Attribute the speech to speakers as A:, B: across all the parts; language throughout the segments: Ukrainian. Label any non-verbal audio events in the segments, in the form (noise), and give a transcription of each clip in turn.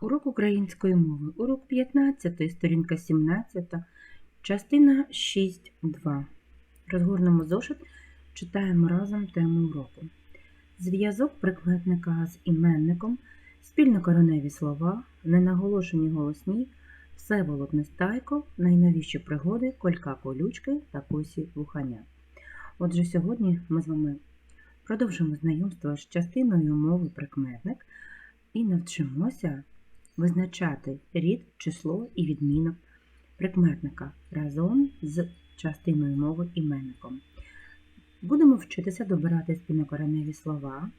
A: Урок української мови. Урок 15, сторінка 17, частина 6.2. Розгорнемо зошит, читаємо разом тему уроку. Зв'язок прикметника з іменником, спільнокороневі слова, ненаголошені голосні, Всеволод Нестайко, найновіші пригоди, колька колючки та косі вуханя. Отже, сьогодні ми з вами продовжимо знайомство з частиною мови прикметник і навчимося визначати рід, число і відмінок прикметника разом з частиною мови іменником. Будемо вчитися добирати спільнокореневі слова,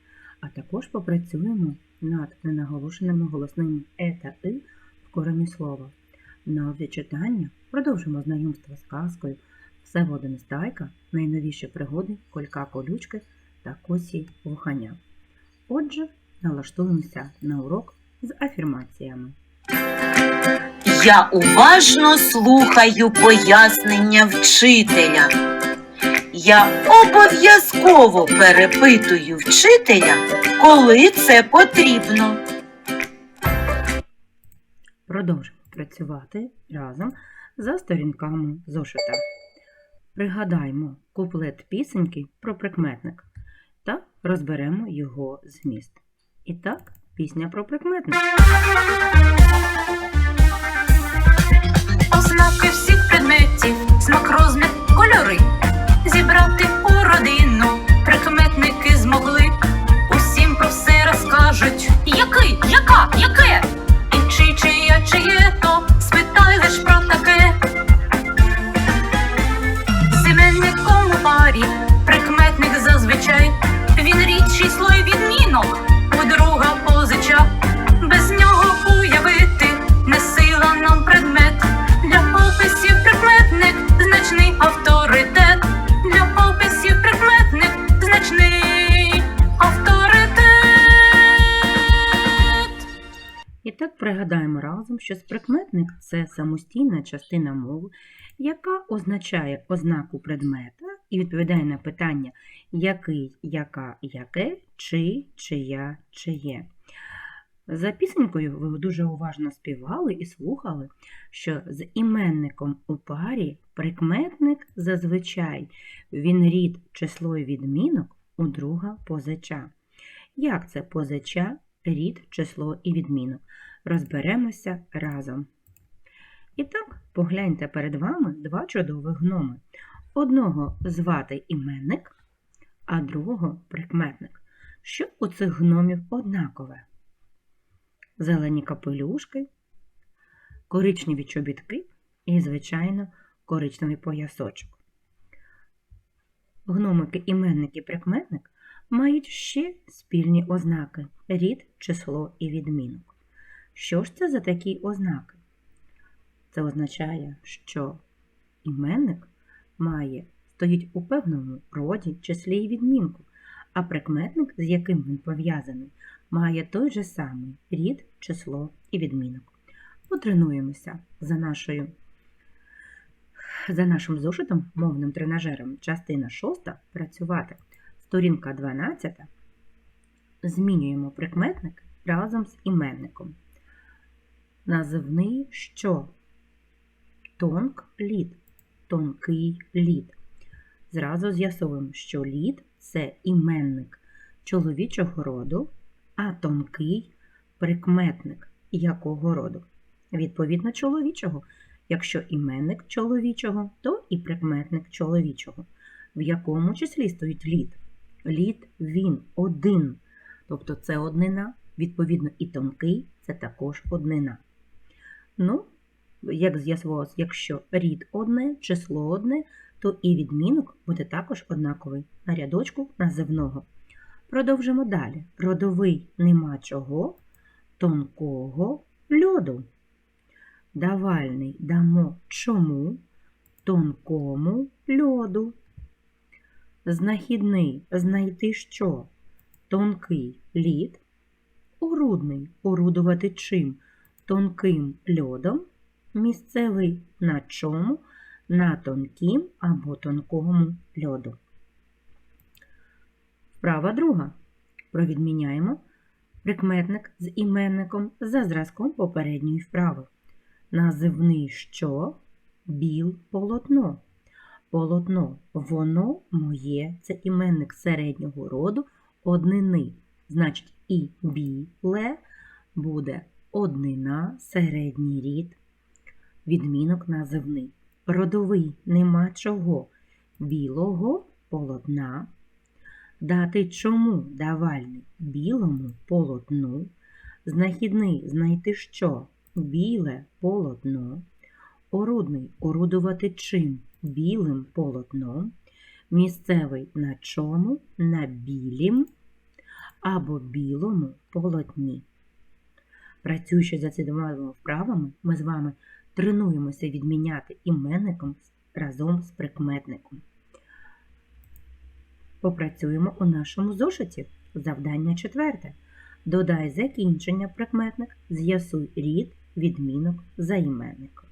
A: а також попрацюємо над ненаголошеними голосними е та и в корені слова. На для читання продовжимо знайомство з казкою Всеволода Нестайка, найновіші пригоди, колька колючки та косі вуханя. Отже, налаштуємося на урок з афірмаціями.
B: Я уважно слухаю пояснення вчителя. Я обов'язково перепитую вчителя, коли це потрібно.
A: Продовжимо працювати разом за сторінками зошита. Пригадаймо куплет пісеньки про прикметник та розберемо його зміст. І так, пісня про прикметник.
C: Ознаки всіх предметів, смак, розмір, кольори. Зібрати у родину прикметники змогли. Усім про все розкажуть. Який, яка, яке? І чи, чия, чиє то спитай лиш
A: що сприкметник це самостійна частина мови, яка означає ознаку предмета і відповідає на питання який, яка, яке, чи, чия, чиє. За пісенькою ви дуже уважно співали і слухали, що з іменником у парі прикметник зазвичай він рід, число і відмінок у друга позича. Як це позича, рід, число і відмінок? Розберемося разом. І так, погляньте перед вами два чудових гноми. Одного звати іменник, а другого прикметник. Що у цих гномів однакове? Зелені капелюшки, коричневі чобітки і, звичайно, коричневий поясочок. Гномики, іменник і прикметник мають ще спільні ознаки рід, число і відмінок. Що ж це за такі ознаки? Це означає, що іменник має стоїть у певному роді, числі і відмінку, а прикметник, з яким він пов'язаний, має той же самий рід, число і відмінок. Потренуємося за нашою за нашим зошитом, мовним тренажером, частина 6 працювати. Сторінка 12. Змінюємо прикметник разом з іменником. Називний що? Тонк лід. Тонкий лід. Зразу з'ясовуємо, що лід це іменник чоловічого роду, а тонкий прикметник якого роду? Відповідно, чоловічого. Якщо іменник чоловічого, то і прикметник чоловічого. В якому числі стоїть лід? Лід він один. Тобто це однина, відповідно, і тонкий це також однина. Ну, як з'ясувалось, якщо рід одне, число одне, то і відмінок буде також однаковий на рядочку називного. Продовжимо далі. Родовий нема чого, тонкого льоду. Давальний дамо чому, тонкому льоду. Знахідний знайти що? Тонкий лід. Урудний орудувати чим? Тонким льодом. Місцевий на чому? На тонкім або тонкому льоду. Вправа друга. Провідміняємо Прикметник з іменником за зразком попередньої вправи. Називний що? Біл полотно. Полотно воно моє це іменник середнього роду однини. Значить, і біле буде однина, середній рід, відмінок називний. Родовий нема чого. Білого полотна. Дати чому давальний білому полотну. Знахідний знайти що? Біле полотно. Орудний орудувати чим? Білим полотном. Місцевий на чому? На білім або білому полотні. Працюючи за цими двома вправами, ми з вами тренуємося відміняти іменником разом з прикметником. Попрацюємо у нашому зошиті. Завдання четверте. Додай закінчення прикметник, з'ясуй рід, відмінок займенника.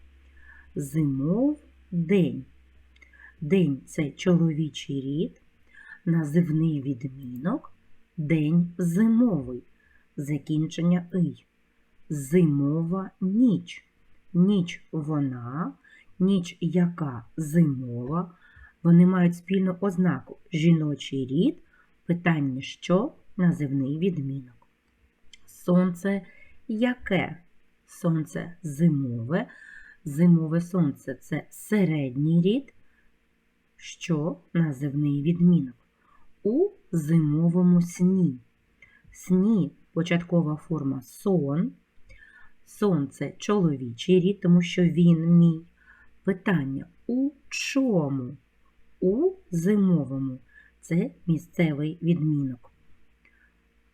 A: Зимов день. День це чоловічий рід, називний відмінок, день зимовий, закінчення ий. Зимова ніч. Ніч вона, ніч яка зимова. Вони мають спільну ознаку жіночий рід, питання що, називний відмінок. Сонце яке? Сонце зимове. Зимове сонце це середній рід, що називний відмінок. У зимовому сні. Сні початкова форма сон. Сонце чоловічий рід, тому що він мій. Питання у чому? У зимовому це місцевий відмінок.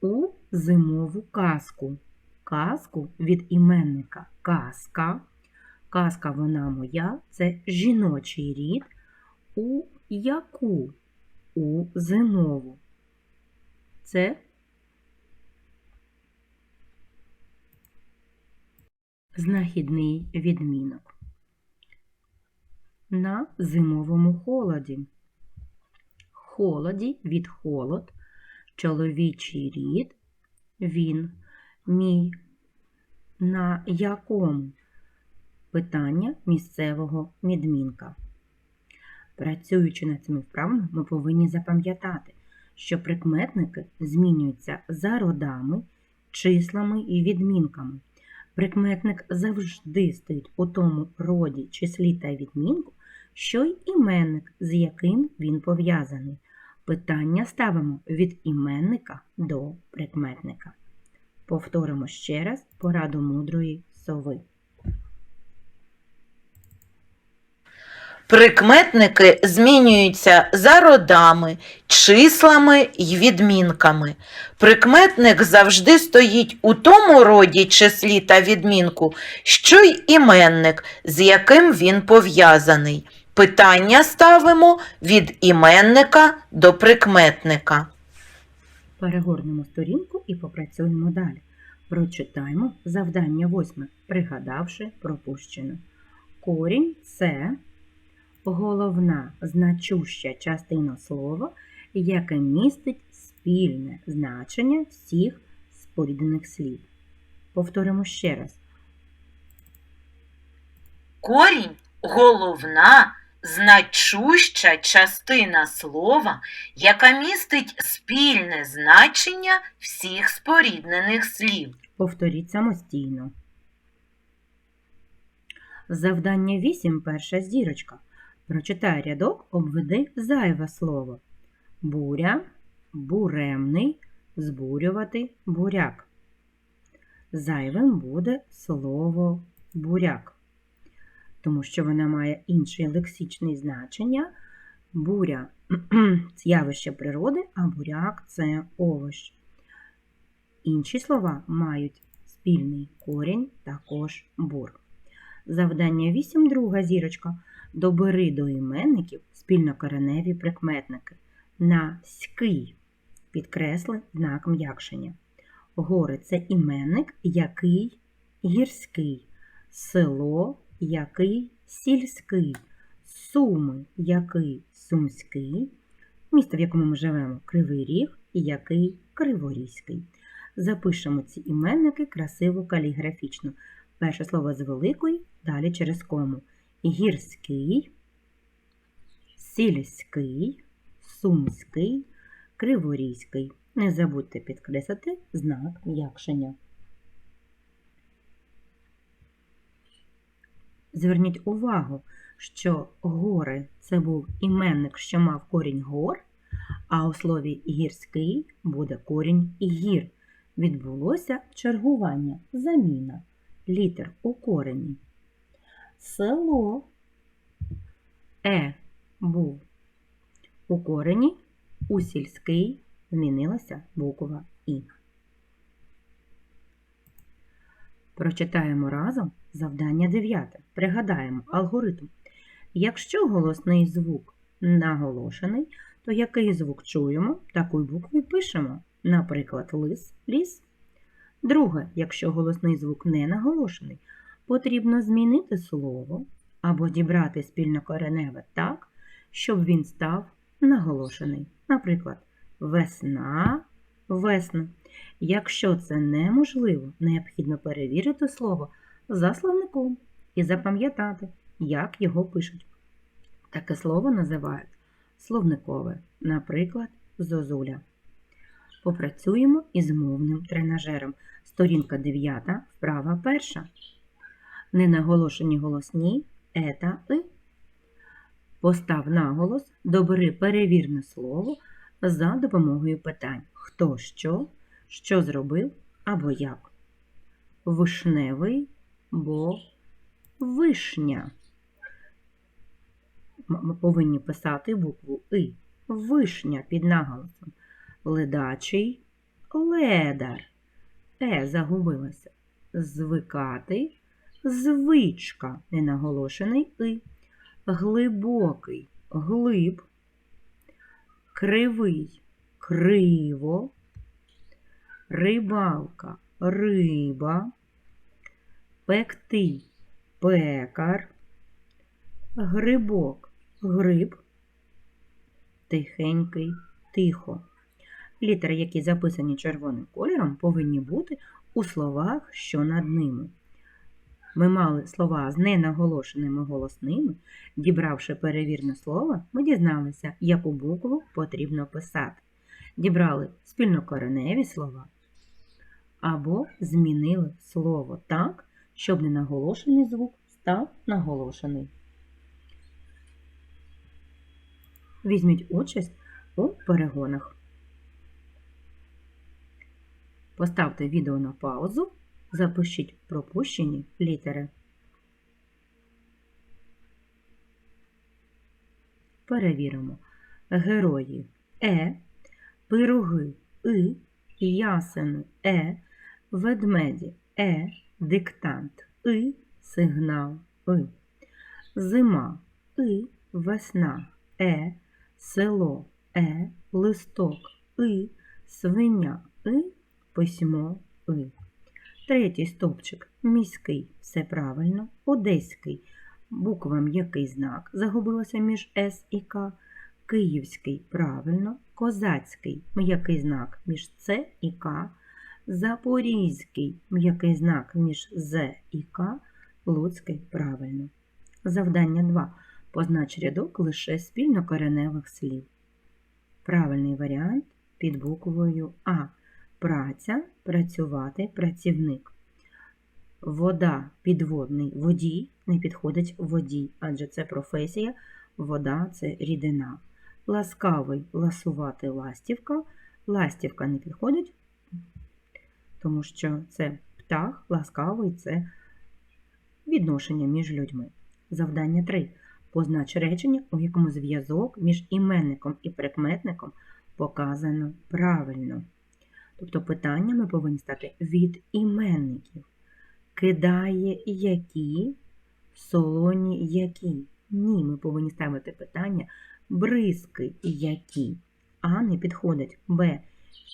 A: У зимову казку. Казку від іменника казка. Казка вона моя це жіночий рід. У яку? У зимову. Це знахідний відмінок. На зимовому холоді. Холоді від холод, чоловічий рід, він, мій, на якому питання місцевого відмінка. Працюючи над цими вправами, ми повинні запам'ятати, що прикметники змінюються за родами, числами і відмінками. Прикметник завжди стоїть у тому роді, числі та відмінку, що й іменник, з яким він пов'язаний. Питання ставимо від іменника до прикметника. Повторимо ще раз пораду мудрої сови.
B: Прикметники змінюються за родами, числами й відмінками. Прикметник завжди стоїть у тому роді, числі та відмінку, що й іменник, з яким він пов'язаний. Питання ставимо від іменника до прикметника.
A: Перегорнемо сторінку і попрацюємо далі. Прочитаємо завдання восьме, пригадавши пропущене. Корінь це головна значуща частина слова, яке містить спільне значення всіх споріднених слів. Повторимо ще раз.
B: Корінь головна, значуща частина слова, яка містить спільне значення всіх споріднених слів.
A: Повторіть самостійно. Завдання 8. Перша зірочка. Прочитай рядок, обведи зайве слово. Буря, буремний, збурювати, буряк. Зайвим буде слово буряк, тому що вона має інше лексичне значення. Буря (clears throat) це явище природи, а буряк це овощ. Інші слова мають спільний корінь, також бур. Завдання 8, друга зірочка. Добери до іменників спільнокореневі прикметники. На ський підкресли знак м'якшення. Гори це іменник, який гірський, село, який сільський, суми, який сумський, місто, в якому ми живемо, Кривий Ріг, який Криворізький. Запишемо ці іменники красиво каліграфічно. Перше слово з великої, далі через кому. Гірський, сільський, сумський, криворізький. Не забудьте підкреслити знак м'якшення. Зверніть увагу, що гори це був іменник, що мав корінь гор, а у слові гірський буде корінь гір. Відбулося чергування, заміна літер у корені. Село Е був у корені, у сільський змінилася буква І. Прочитаємо разом завдання 9. Пригадаємо алгоритм. Якщо голосний звук наголошений, то який звук чуємо, таку букву пишемо. Наприклад, лис, ліс. Друге, якщо голосний звук не наголошений, потрібно змінити слово або дібрати спільнокореневе так, щоб він став наголошений. Наприклад, весна, весна. Якщо це неможливо, необхідно перевірити слово за словником і запам'ятати, як його пишуть. Таке слово називають словникове, наприклад, зозуля. Попрацюємо із мовним тренажером. Сторінка 9, вправа перша. Ненаголошені голосні ета и. Постав наголос, добери перевірне слово за допомогою питань хто що, що зробив або як. Вишневий бо вишня. Ми повинні писати букву И. Вишня під наголосом. Ледачий ледар. Е загубилося. Звикати звичка. Ненаголошений И. Глибокий глиб. Кривий криво. Рибалка риба. Пекти пекар. Грибок гриб. Тихенький тихо. Літери, які записані червоним кольором, повинні бути у словах, що над ними. Ми мали слова з ненаголошеними голосними. Дібравши перевірне слово, ми дізналися, яку букву потрібно писати. Дібрали спільнокореневі слова або змінили слово так, щоб ненаголошений звук став наголошений. Візьміть участь у перегонах. Поставте відео на паузу, запишіть пропущені літери. Перевіримо. Герої Е, пироги И, ясени Е, ведмеді Е, диктант И, сигнал И. Зима И, весна Е, село Е, листок И, свиня И, письмо И. Третій стовпчик. Міський, все правильно, одеський, буква м'який знак загубилася між С і К, київський. Правильно, козацький. М'який знак між С і К, запорізький. М'який знак між З і К, луцький. Правильно. Завдання 2. Познач рядок лише спільнокореневих слів. Правильний варіант під буквою А. Праця, працювати, працівник. Вода, підводний водій, не підходить водій, адже це професія, вода це рідина. Ласкавий ласувати ластівка. Ластівка не підходить, тому що це птах, ласкавий це відношення між людьми. Завдання 3. Познач речення, у якому зв'язок між іменником і прикметником показано правильно. Тобто питаннями повинні стати від іменників. Кидає які, солоні які. Ні, ми повинні ставити питання бризки які. А не підходить Б.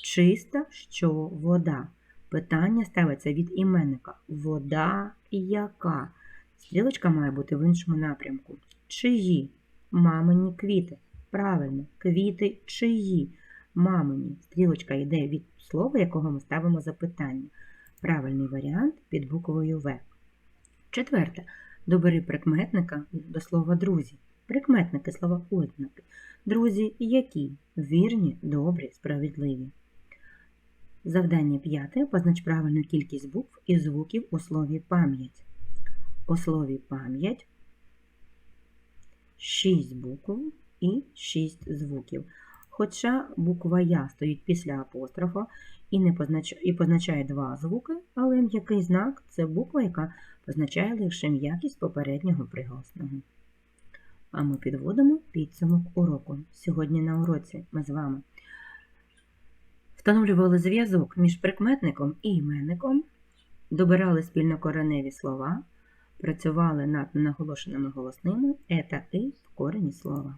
A: Чиста що вода. Питання ставиться від іменника. Вода яка. Стрілочка має бути в іншому напрямку. Чиї? Мамині квіти. Правильно, квіти чиї? Мамині. Стрілочка йде від слово якого ми ставимо запитання. Правильний варіант під буквою В. Четверте. Добери прикметника до слова друзі. Прикметники слова ознаки. Друзі які? Вірні, добрі, справедливі. Завдання п'яте. Познач правильну кількість букв і звуків у слові пам'ять. У слові пам'ять 6 букв і 6 звуків. Хоча буква Я стоїть після апострофа і, не познач... і позначає два звуки, але м'який знак це буква, яка позначає лише м'якість попереднього приголосного. А ми підводимо підсумок уроку. Сьогодні на уроці ми з вами встановлювали зв'язок між прикметником і іменником, добирали спільнокореневі слова, працювали над наголошеними голосними е та и в корені слова.